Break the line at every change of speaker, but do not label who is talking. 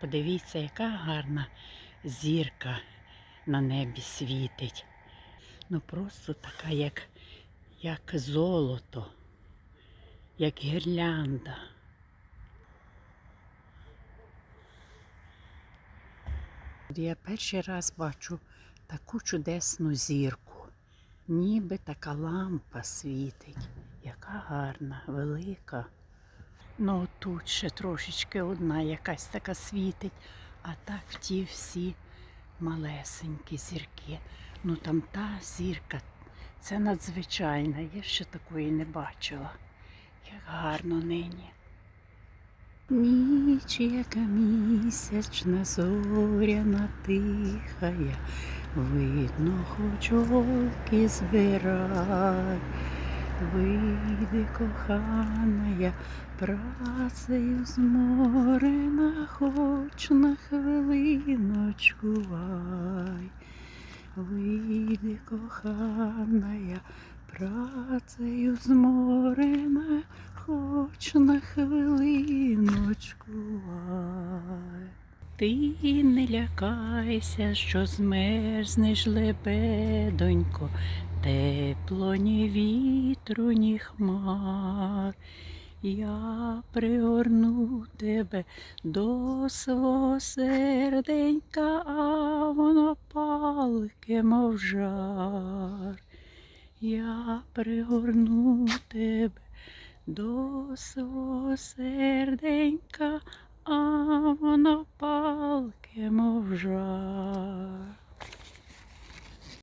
Подивіться, яка гарна зірка на небі світить. Ну просто така, як, як золото, як гірлянда. Я перший раз бачу таку чудесну зірку. Ніби така лампа світить. Яка гарна, велика. Ну, тут ще трошечки одна якась така світить, а так ті всі малесенькі зірки. Ну там та зірка, це надзвичайна. Я ще такої не бачила. Як гарно нині. Ніч, яка місячна зоряна тихая, видно, хоч голки збирай. Вийди, коханая, працею зморена, хоч на хвилиночку вай. Вийди, коханая, працею зморена, хоч на хвилиночку вай. Ти не лякайся, що змерзнеш лебедонько, тепло ні вітру, ні хмар. Я пригорну тебе до свого серденька, а воно палке, мов жар. Я пригорну тебе до свого серденька, а воно палке, мов жар.